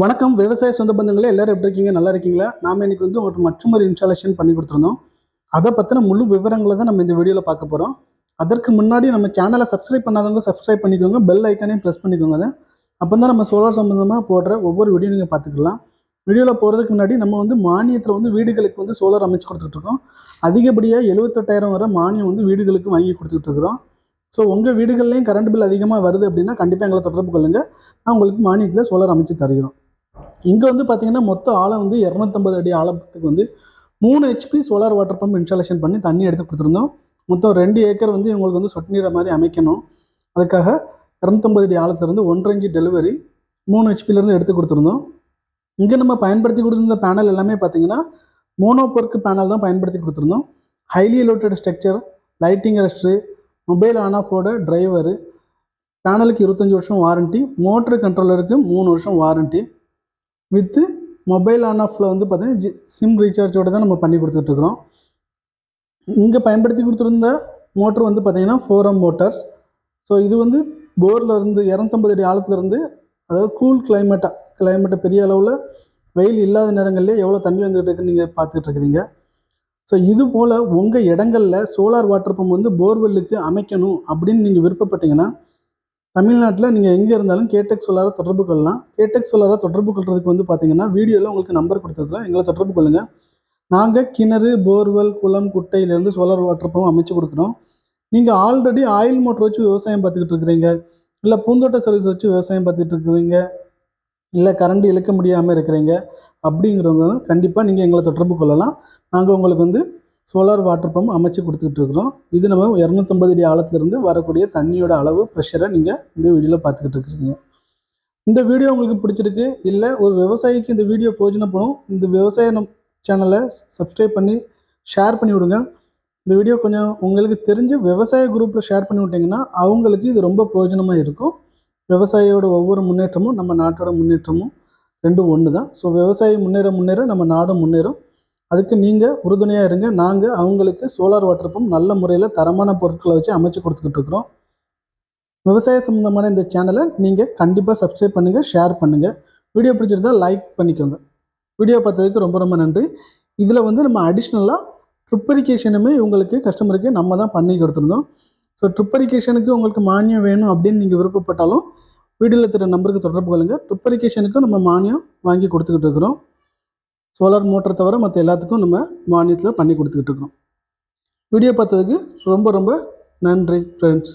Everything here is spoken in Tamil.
வணக்கம். விவசாய சொந்த பந்தங்களே எல்லாரும் எப்படி இருக்கீங்க? நல்லா இருக்கீங்களா? நாம இன்னைக்கு வந்து ஒரு மற்றொரு இன்ஸ்டாலேஷன் பண்ணி கொடுத்துருந்தோம். அதை பற்றின முழு விவரங்களை தான் நம்ம இந்த வீடியோவில் பார்க்க போகிறோம் அதற்கு முன்னாடி நம்ம சேனலை சப்ஸ்கிரைப் பண்ணாதவங்க சப்ஸ்கிரைப் பண்ணிக்கோங்க. பெல் ஐக்கானையும் ப்ரெஸ் பண்ணிக்கோங்க அதை. அப்போ தான் நம்ம சோலார் சம்மந்தமாக போடுற ஒவ்வொரு வீடியோ நீங்கள் பார்த்துக்கலாம். வீடியோவில் போகிறதுக்கு முன்னாடி நம்ம வந்து மானியத்தில் வந்து வீடுகளுக்கு வந்து சோலார் அமைச்சு கொடுத்துட்ருக்கோம் அதிகப்படியாக எழுபத்தெட்டாயிரம் வரை மானியம் வந்து வீடுகளுக்கு வாங்கி கொடுத்துட்ருக்குறோம் ஸோ உங்கள் வீடுகள்லையும் கரண்ட் பில் அதிகமாக வருது அப்படின்னா கண்டிப்பாக எங்களை தொடர்பு கொள்ளுங்கள் நான் உங்களுக்கு மானியத்தில் சோலார் அமைச்சு தருகிறோம். இங்கே வந்து பார்த்தீங்கன்னா மொத்த ஆழம் வந்து இரநூத்தம்பது அடி ஆழத்துக்கு வந்து மூணு HP solar water pump installation பண்ணி தண்ணி எடுத்து கொடுத்துருந்தோம். மொத்தம் ரெண்டு ஏக்கர் வந்து இவங்களுக்கு வந்து சொட்டு நீரை மாதிரி அமைக்கணும். அதுக்காக இரநூத்தம்பது அடி ஆழத்துலேருந்து ஒன்றரை இஞ்சி டெலிவரி மூணு ஹெச்பிலேருந்து எடுத்து கொடுத்துருந்தோம். இங்கே நம்ம பயன்படுத்தி கொடுத்துருந்த பேனல் எல்லாமே பார்த்தீங்கன்னா மோனோபொர்க்கு பேனல் தான் பயன்படுத்தி கொடுத்துருந்தோம். ஹைலி லோட்டட் ஸ்ட்ரக்சர் லைட்டிங் ரெஸ்ட்ரு மொபைல் ஆன் ஆஃபோட டிரைவரு பேனலுக்கு இருபத்தஞ்சி வருஷம் வாரண்ட்டி மோட்ரு கண்ட்ரோலருக்கு மூணு வருஷம் வாரண்ட்டி வித்து மொபைல் ஆன் ஆஃபில் வந்து பார்த்தீங்கன்னா ஜி சிம் ரீசார்ஜோடு தான் நம்ம பண்ணி கொடுத்துட்ருக்குறோம். இங்கே பயன்படுத்தி கொடுத்துருந்த மோட்ரு வந்து பார்த்தீங்கன்னா ஃபோரம் மோட்டார்ஸ் ஸோ இது வந்து போரில் இருந்து இரநூத்தம்பது அடி ஆழத்துலேருந்து அதாவது கூல் கிளைமேட்டாக கிளைமேட்டை பெரிய அளவில் வெயில் இல்லாத நேரங்களில் எவ்வளோ தண்ணி வந்துகிட்டு இருக்குன்னு நீங்கள் பார்த்துட்டு இருக்கிறீங்க. ஸோ இது போல் உங்கள் இடங்களில் சோலார் வாட்டர் பம்ப் வந்து போர்வெல்லுக்கு அமைக்கணும் அப்படின்னு நீங்கள் விருப்பப்பட்டீங்கன்னா தமிழ்நாட்டில் நீங்கள் எங்கே இருந்தாலும் கேடெக் சோலாரை தொடர்பு கொள்ளலாம். கேடெக் சோலாரை தொடர்பு கொள்றதுக்கு வந்து பார்த்தீங்கன்னா வீடியோவில் உங்களுக்கு நம்பர் கொடுத்துருக்குறோம் எங்களை தொடர்பு கொள்ளுங்கள் நாங்கள் கிணறு போர்வெல் குளம் குட்டையிலேருந்து சோலார் வாட்டர் பம்ப் அமைச்சு கொடுக்குறோம். நீங்கள் ஆல்ரெடி ஆயில் மோட்டர் வச்சு விவசாயம் பார்த்துக்கிட்டு இருக்கிறீங்க. இல்லை பூந்தோட்ட சர்வீஸ் வச்சு விவசாயம் பார்த்துட்டு இருக்கிறீங்க. இல்லை கரண்ட் இழுக்க முடியாமல் இருக்கிறீங்க. அப்படிங்கிறவங்க கண்டிப்பாக நீங்கள் எங்களை தொடர்பு கொள்ளலாம். நாங்கள் உங்களுக்கு வந்து சோலார் வாட்டர் பம்ப் அமைச்சு கொடுத்துக்கிட்டு இருக்கிறோம். இது நம்ம இரநூத்தம்பது அடி ஆழத்துலேருந்து வரக்கூடிய தண்ணியோட அளவு ப்ரெஷரை நீங்கள் இந்த வீடியோவில் பார்த்துக்கிட்டு இருக்கிறீங்க. இந்த வீடியோ உங்களுக்கு பிடிச்சிருக்கு இல்லை ஒரு விவசாயிக்கு இந்த வீடியோ பிரயோஜனப்படும் இந்த விவசாய நம் சேனலை சப்ஸ்கிரைப் பண்ணி ஷேர் பண்ணி விடுங்க. இந்த வீடியோ கொஞ்சம் உங்களுக்கு தெரிஞ்ச விவசாய குரூப்பில் ஷேர் பண்ணி விட்டிங்கன்னா அவங்களுக்கு இது ரொம்ப பிரயோஜனமாக இருக்கும். விவசாயியோட ஒவ்வொரு முன்னேற்றமும் நம்ம நாட்டோட முன்னேற்றமும் ரெண்டும் ஒன்று தான் ஸோ விவசாயி முன்னேற முன்னேற நம்ம நாடும் முன்னேறும். அதுக்கு நீங்கள் உறுதுணையாக இருங்க. நாங்கள் அவங்களுக்கு சோலார் வாட்டர் பம்ப் நல்ல முறையில் தரமான பொருட்களை வச்சு அமைச்சு கொடுத்துக்கிட்டு இருக்கிறோம். விவசாய சம்மந்தமான இந்த சேனலை நீங்கள் கண்டிப்பாக சப்ஸ்கிரைப் பண்ணுங்கள் ஷேர் பண்ணுங்கள் வீடியோ பிடிச்சிருந்தா லைக் பண்ணிக்கோங்க. வீடியோ பார்த்ததுக்கு ரொம்ப ரொம்ப நன்றி. இதில் வந்து நம்ம அடிஷ்னலாக ட்ரிப்பரிகேஷனுமே உங்களுக்கு கஸ்டமருக்கு நம்ம தான் பண்ணி கொடுத்துருந்தோம். ஸோ ட்ரிப்பரிகேஷனுக்கு உங்களுக்கு மானியம் வேணும் அப்படின்னு நீங்கள் விருப்பப்பட்டாலும் வீடியோவில் தர நம்பருக்கு தொடர்பு கொள்ளுங்கள் ட்ரிப்பரிகேஷனுக்கும் நம்ம மானியம் வாங்கி கொடுத்துக்கிட்டு இருக்கிறோம். சோலார் மோட்டரை தவிர மற்ற எல்லாத்துக்கும் நம்ம மானியத்தில் பண்ணி கொடுத்துக்கிட்டு இருக்கோம். வீடியோ பார்த்ததுக்கு ரொம்ப ரொம்ப நன்றி ஃப்ரெண்ட்ஸ்